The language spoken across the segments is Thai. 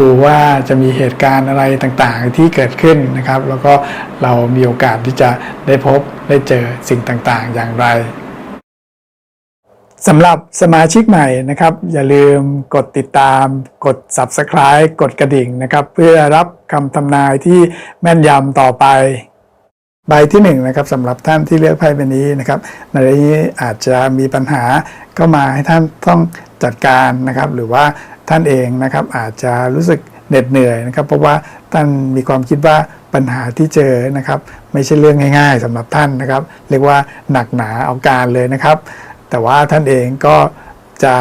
ดูว่าจะมีเหตุการณ์อะไรต่างๆ ที่เกิดขึ้นนะครับ แล้วก็เรามีโอกาสที่จะได้พบได้เจอสิ่งต่างๆ อย่างไรสำหรับสมาชิกใหม่นะครับ อย่าลืมกดติดตาม กด Subscribe กดกระดิ่งนะครับ เพื่อรับคำทำนายที่แม่นยำต่อไป ใบที่1นงนะครับสำหรับท่านที่เลือกไพ่ใบนี้นะครับในนี้อาจจะมีปัญหาเข้ามาให้ท่านต้อง จัดการนะครับ หรือว่าท่านเองนะครับอาจจะรู้สึกเหน็ดเหนื่อยนะครับ เพราะว่าท่านมีความคิดว่าปัญหาที่เจอนะครับ ไม่ใช่เรื่องง่าย ๆสำหรับท่านนะครับ เรียกว่าหนักหนาเอาการเลยนะครับ แต่ว่าท่านเองก็จะ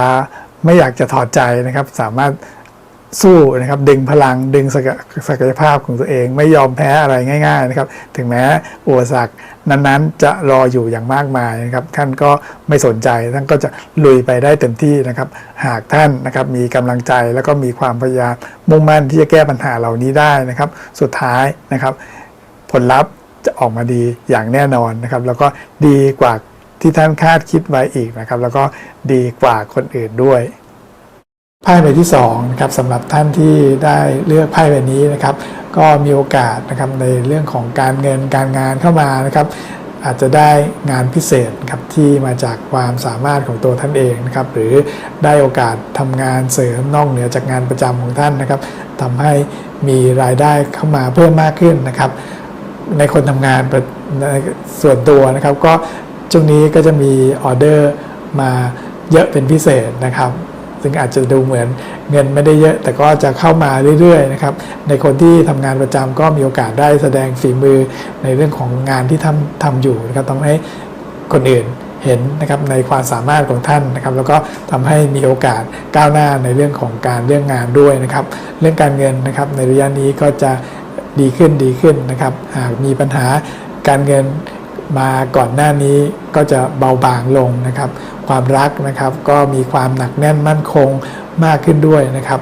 ไม่อยากจะถอดใจนะครับ สามารถ สู้นะครับดึงพลังดึงศักยภาพของตัวเอง ไม่ยอมแพ้อะไรง่าย ๆ นะครับ ถึงแม้อุปสรรคนั้นๆ จะรออยู่อย่างมากมายนะครับ ท่านก็ไม่สนใจท่านก็จะลุยไปได้เต็มที่นะครับ หากท่านนะครับมีกำลังใจแล้วก็มีความพยายามมุ่งมั่นที่จะแก้ปัญหาเหล่านี้ได้นะครับ สุดท้ายนะครับ ผลลัพธ์จะออกมาดีอย่างแน่นอนนะครับ แล้วก็ดีกว่าที่ท่านคาดคิดไว้อีกนะครับ แล้วก็ดีกว่าคนอื่นด้วย ไพ่ใบที่2นะครับสำหรับท่านที่ได้เลือกไพ่ใบนี้นะครับ ก็มีโอกาสนะครับในเรื่องของการเงินการงานเข้ามานะครับ อาจจะได้งานพิเศษครับที่มาจากความสามารถของตัวท่านเองนะครับ หรือได้โอกาสทำงานเสริมนอกเหนือจากงานประจำของท่านนะครับทำให้มีรายได้เข้ามาเพิ่มมากขึ้นนะครับ ในคนทำงานส่วนตัวนะครับ ก็ช่วงนี้ก็จะมีออเดอร์มาเยอะเป็นพิเศษนะครับ ซึ่งอาจจะดูเหมือนเงินไม่ได้เยอะ แต่ก็จะเข้ามาเรื่อยๆนะครับในคนที่ทำงานประจำก็มีโอกาสได้แสดงฝีมือในเรื่องของงานที่ทำทำอยู่นะครับทำให้คนอื่นเห็นนะครับในความสามารถของท่านนะครับ แล้วก็ทำให้มีโอกาสก้าวหน้าในเรื่องของการเรื่องงานด้วยนะครับ เรื่องการเงินนะครับในระยะนี้ก็จะดีขึ้นดีขึ้นนะครับหากมีปัญหาการเงิน มาก่อนหน้านี้ก็จะเบาบางลงนะครับ ความรักนะครับก็มีความหนักแน่นมั่นคงมากขึ้นด้วยนะครับ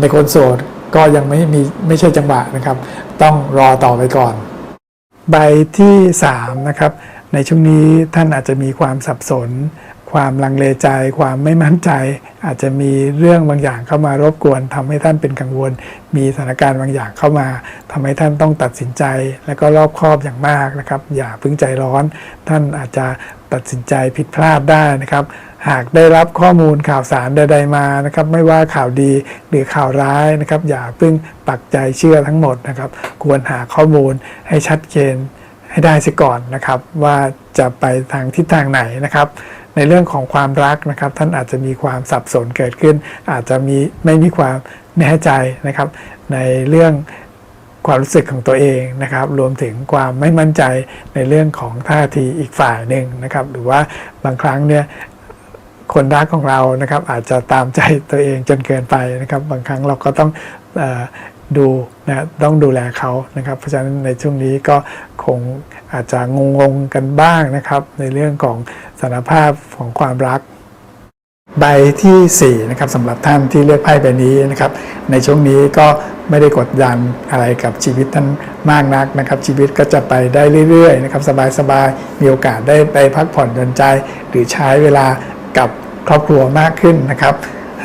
ในคนโสดก็ยังไม่มีไม่ใช่จังหวะนะครับ ต้องรอต่อไปก่อน ใบที่3นะครับในช่วงนี้ท่านอาจจะมีความสับสน ความลังเลใจ ความไม่มั่นใจ อาจจะมีเรื่องบางอย่างเข้ามารบกวนทำให้ท่านเป็นกังวล มีสถานการณ์บางอย่างเข้ามาทำให้ท่านต้องตัดสินใจ และก็รอบคอบอย่างมากนะครับ อย่าพิ่งใจร้อน ท่านอาจจะตัดสินใจผิดพลาดได้นะครับ หากได้รับข้อมูลข่าวสารใด ๆมานะครับ ไม่ว่าข่าวดีหรือข่าวร้ายนะครับ อย่าเพิ่งปักใจเชื่อทั้งหมดนะครับ ควรหาข้อมูลให้ชัดเจนให้ได้เสียก่อนนะครับ ว่าจะไปทางทิศทางไหนนะครับ ในเรื่องของความรักนะครับ ท่านอาจจะมีความสับสนเกิดขึ้น อาจจะมีไม่มีความแน่ใจนะครับ ในเรื่องความรู้สึกของตัวเองนะครับ รวมถึงความไม่มั่นใจในเรื่องของท่าทีอีกฝ่ายหนึ่งนะครับ หรือว่าบางครั้งเนี่ยคนรักของเรานะครับ อาจจะตามใจตัวเองจนเกินไปนะครับ บางครั้งเราก็ต้องอดูนะต้องดูแลเขานะครับ เพราะฉะนั้นในช่วงนี้ก็ คงอาจจะงงๆกันบ้างนะครับ ในเรื่องของสารภาพของความรัก ใบที่4นะครับสำหรับท่านที่เลือกไพ่ใบนี้นะครับ ในช่วงนี้ก็ไม่ได้กดดันอะไรกับชีวิตท่านมากนักนะครับ ชีวิตก็จะไปได้เรื่อยๆนะครับสบายๆมีโอกาสได้ไปพักผ่อนหย่อนใจ หรือใช้เวลากับครอบครัวมากขึ้นนะครับ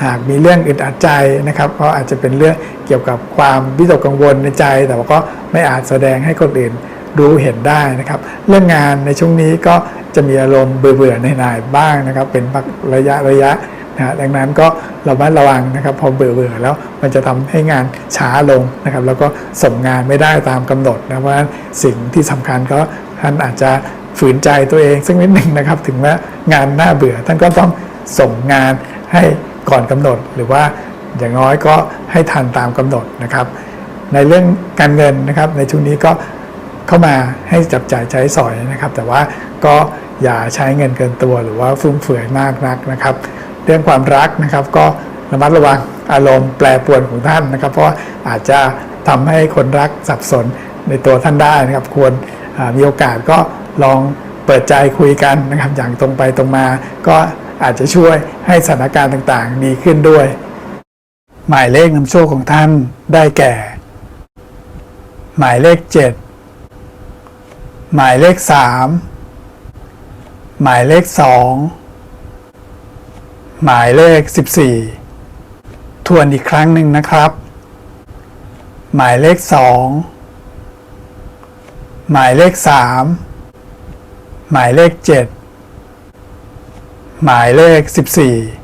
หากมีเรื่องอึดอัดใจนะครับก็อาจจะเป็นเรื่องเกี่ยวกับความวิตกกังวลในใจ แต่ว่าก็ไม่อาจแสดงให้คนอื่น รู้เห็นได้นะครับ เรื่องงานในช่วงนี้ก็จะมีอารมณ์เบื่อๆในนายบ้างนะครับ เป็นระยะระยะนะดังนั้นก็ระมัดระวังนะครับพอเบื่อๆแล้วมันจะทำให้งานช้าลงนะครับ แล้วก็ส่งงานไม่ได้ตามกำหนดนะเพราะฉะนั้นสิ่งที่สำคัญก็ท่านอาจจะฝืนใจตัวเองสักนิดหนึ่งนะครับ ถึงแม้งานน่าเบื่อ ท่านก็ต้องส่งงานให้ก่อนกำหนด หรือว่าอย่างน้อยก็ให้ทันตามกำหนดนะครับ ในเรื่องการเงินนะครับ ในช่วงนี้ก็ เข้ามาให้จับจ่ายใช้สอยนะครับ แต่ว่าก็อย่าใช้เงินเกินตัวหรือว่าฟุ่มเฟือยมากนักนะครับ เรื่องความรักนะครับก็ระมัดระวังอารมณ์แปรปรวนของท่านนะครับ เพราะอาจจะทำให้คนรักสับสนในตัวท่านได้นะครับ ควรมีโอกาสก็ลองเปิดใจคุยกันนะครับ อย่างตรงไปตรงมา ก็อาจจะช่วยให้สถานการณ์ต่างๆ ดีขึ้นด้วย หมายเลขนำโชคของท่านได้แก่ หมายเลข 7 หมายเลข 3 หมายเลข 2 หมายเลข 14 ทวนอีกครั้งหนึ่งนะครับ หมายเลข 2 หมายเลข 3 หมายเลข 7 หมายเลข 14